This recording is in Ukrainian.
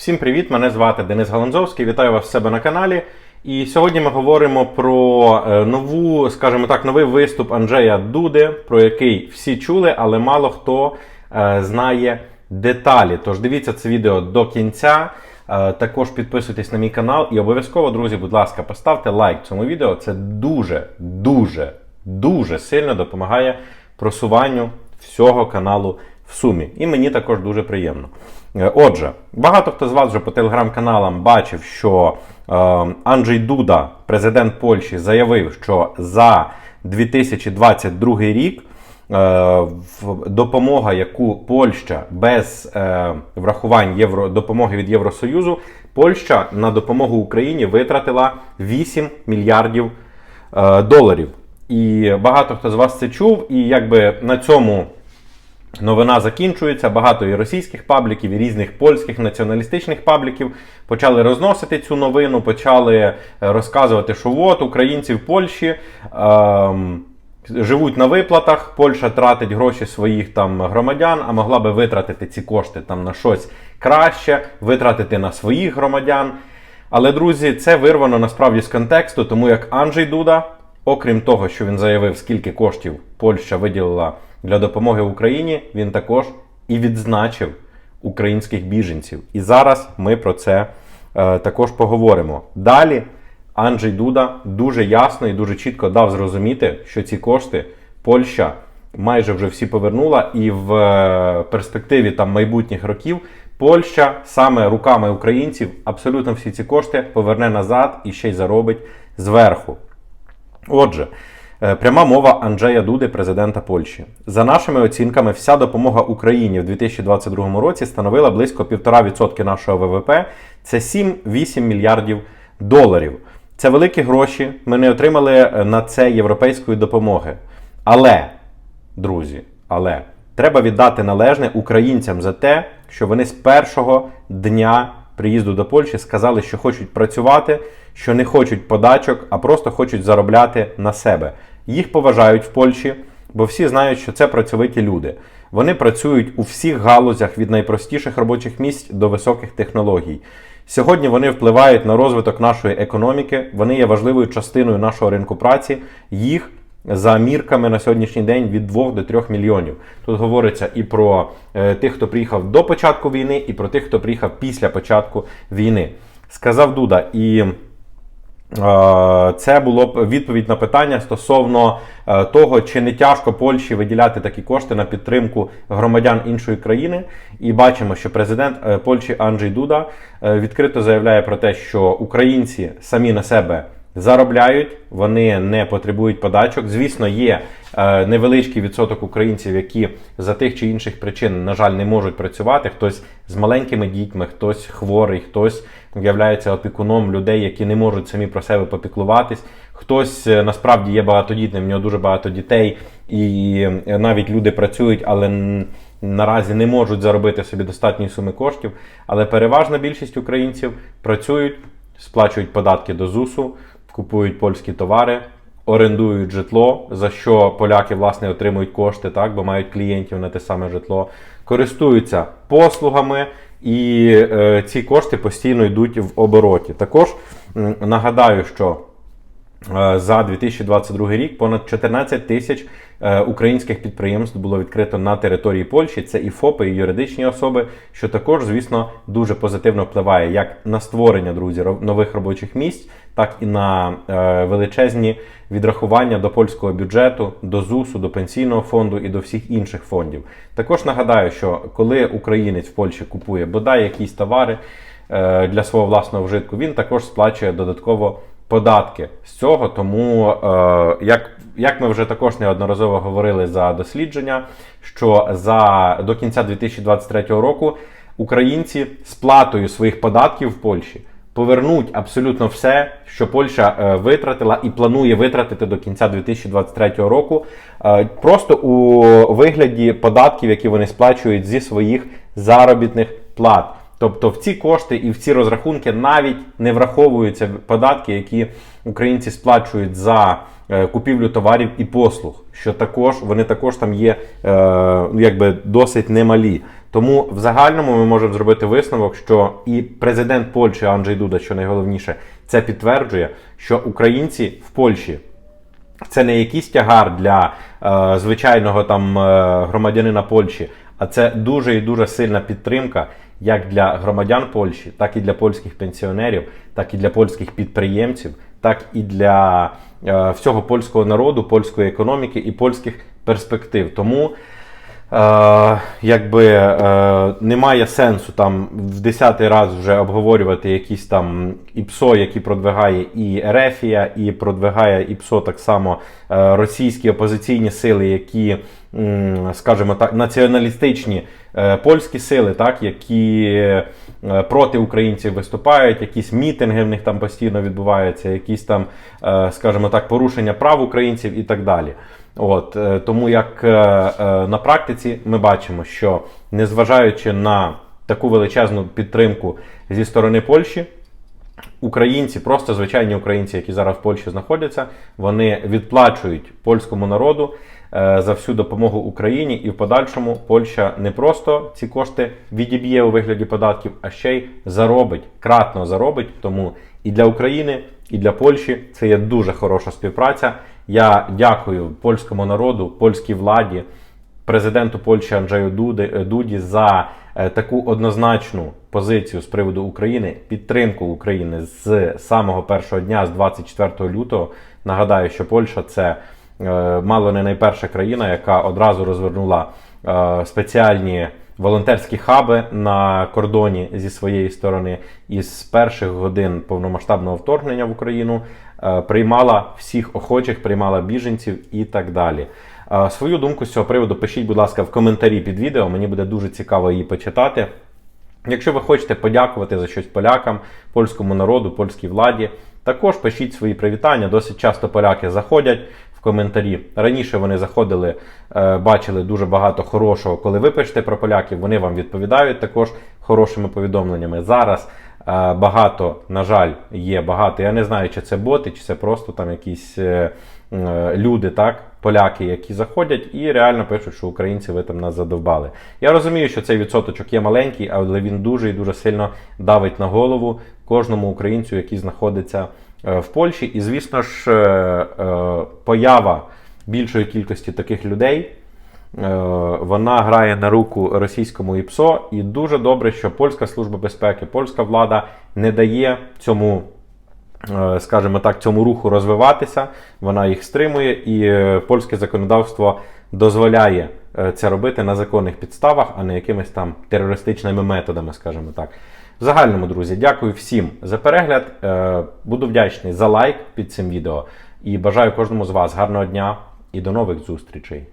Всім привіт! Мене звати Денис Галанзовський. Вітаю вас в себе на каналі. І сьогодні ми говоримо про е, нову, скажімо так, новий виступ Анджея Дуди, про який всі чули, але мало хто е, знає деталі. Тож дивіться це відео до кінця. Е, Також підписуйтесь на мій канал і обов'язково, друзі, будь ласка, поставте лайк цьому відео. Це дуже, дуже, дуже сильно допомагає просуванню всього каналу в сумі. І мені також дуже приємно. Е, Отже, багато хто з вас вже по телеграм-каналам бачив, що е, Анджей Дуда, президент Польщі, заявив, що за 2022 рік е, допомога, яку Польща без е, врахувань євро, допомоги від Євросоюзу, Польща на допомогу Україні витратила 8 мільярдів доларів. І багато хто з вас це чув, і якби на цьому Новина закінчується. Багато і російських пабліків, і різних польських націоналістичних пабліків почали розносити цю новину, почали е, розказувати, що от українці в Польщі ем, живуть на виплатах. Польща тратить гроші своїх там громадян, а могла би витратити ці кошти там на щось краще, витратити на своїх громадян. Але, друзі, це вирвано насправді з контексту, тому як Анджей Дуда, окрім того, що він заявив, скільки коштів Польща виділила для допомоги Україні, він також і відзначив українських біженців. І зараз ми про це е, також поговоримо. Далі Анджей Дуда дуже ясно і дуже чітко дав зрозуміти, що ці кошти Польща майже вже всі повернула, і в е, перспективі там майбутніх років Польща саме руками українців абсолютно всі ці кошти поверне назад і ще й заробить зверху. Отже, е, пряма мова Анджея Дуди, президента Польщі. За нашими оцінками, вся допомога Україні в 2022 році становила близько 1,5% нашого ВВП. Це 7-8 мільярдів доларів. Це великі гроші. Ми не отримали е, на це європейської допомоги. Але, друзі, але треба віддати належне українцям за те, що вони з першого дня приїзду до Польщі сказали, що хочуть працювати, що не хочуть подачок, а просто хочуть заробляти на себе. Їх поважають в Польщі, бо всі знають, що це працьовиті люди. Вони працюють у всіх галузях від найпростіших робочих місць до високих технологій. Сьогодні вони впливають на розвиток нашої економіки, вони є важливою частиною нашого ринку праці. Їх за мірками на сьогоднішній день від 2 до 3 мільйонів. Тут говориться і про е, тих, хто приїхав до початку війни, і про тих, хто приїхав після початку війни. Сказав Дуда. І Е, Це було б відповідь на питання стосовно е, того, чи не тяжко Польщі виділяти такі кошти на підтримку громадян іншої країни. І бачимо, що президент Польщі Анджей Дуда відкрито заявляє про те, що українці самі на себе заробляють, вони не потребують подачок. Звісно, є е, невеличкий відсоток українців, які за тих чи інших причин, на жаль, не можуть працювати. Хтось з маленькими дітьми, хтось хворий, хтось являється опікуном людей, які не можуть самі про себе попіклуватись. Хтось е, насправді є багатодітним, в нього дуже багато дітей, і е, навіть люди працюють, але наразі не можуть заробити собі достатньої суми коштів. Але переважна більшість українців працюють, сплачують податки до ЗУСу, купують польські товари, орендують житло, за що поляки власне отримують кошти, так, бо мають клієнтів на те саме житло, користуються послугами, і е, ці кошти постійно йдуть в обороті. Також нагадаю, що За 2022 рік понад 14 тисяч е, українських підприємств було відкрито на території Польщі. Це і ФОПи, і юридичні особи, що також, звісно, дуже позитивно впливає як на створення друзі нових робочих місць, так і на е, величезні відрахування до польського бюджету, до ЗУСу, до пенсійного фонду і до всіх інших фондів. Також нагадаю, що коли українець в Польщі купує бодай якісь товари е, для свого власного вжитку, він також сплачує додатково податки з цього. Тому, е, як, як ми вже також неодноразово говорили за дослідження, що за до кінця 2023 року українці з платою своїх податків в Польщі повернуть абсолютно все, що Польща е, витратила і планує витратити до кінця 2023 року, е, просто у вигляді податків, які вони сплачують зі своїх заробітних плат. Тобто в ці кошти і в ці розрахунки навіть не враховуються податки, які українці сплачують за е, купівлю товарів і послуг, що також вони також там є е, ну, якби досить немалі. Тому в загальному ми можемо зробити висновок, що і президент Польщі Анджей Дуда, що найголовніше, це підтверджує, що українці в Польщі це не якийсь тягар для е, звичайного там е, громадянина Польщі, а це дуже і дуже сильна підтримка як для громадян Польщі, так і для польських пенсіонерів, так і для польських підприємців, так і для е, всього польського народу, польської економіки і польських перспектив. Тому Е, якби е, немає сенсу там в десятий раз вже обговорювати якісь там ІПСО, які продвигає і Ерефія, і продвигає ІПСО так само е, російські опозиційні сили, які, скажімо так, націоналістичні е, польські сили, так, які е, проти українців виступають, якісь мітинги в них там постійно відбуваються, якісь там, е, скажімо так, порушення прав українців і так далі. От, тому як на практиці ми бачимо, що незважаючи на таку величезну підтримку зі сторони Польщі, українці, просто звичайні українці, які зараз в Польщі знаходяться, вони відплачують польському народу е, за всю допомогу Україні, і в подальшому Польща не просто ці кошти відіб'є у вигляді податків, а ще й заробить, кратно заробить. Тому і для України, і для Польщі це є дуже хороша співпраця. Я дякую польському народу, польській владі, президенту Польщі Анджею е, Дуді за е, таку однозначну позицію з приводу України, підтримку України з самого першого дня, з 24 лютого. Нагадаю, що Польща це е, мало не найперша країна, яка одразу розвернула спеціальні волонтерські хаби на кордоні зі своєї сторони, і з перших годин повномасштабного вторгнення в Україну приймала всіх охочих, приймала біженців і так далі. Свою думку з цього приводу пишіть, будь ласка, в коментарі під відео. Мені буде дуже цікаво її почитати. Якщо ви хочете подякувати за щось полякам, польському народу, польській владі, також пишіть свої привітання. Досить часто поляки заходять в коментарі. Раніше вони заходили, е, бачили дуже багато хорошого. Коли ви пишете про поляків, вони вам відповідають також хорошими повідомленнями. Зараз е, багато, на жаль, є багато. Я не знаю, чи це боти, чи це просто там якісь е, люди, так, поляки, які заходять і реально пишуть, що українці ви там нас задовбали. Я розумію, що цей відсоточок є маленький, але він дуже і дуже сильно давить на голову кожному українцю, який знаходиться е, в Польщі. І, звісно ж, е, е, поява більшої кількості таких людей. Вона грає на руку російському ІПСО, і дуже добре, що польська служба безпеки, польська влада не дає цьому скажімо так, цьому руху розвиватися, вона їх стримує, і е, польське законодавство дозволяє е, це робити на законних підставах, а не якимись там терористичними методами, скажімо так. В загальному, друзі, дякую всім за перегляд. Е, Буду вдячний за лайк під цим відео і бажаю кожному з вас гарного дня і до нових зустрічей.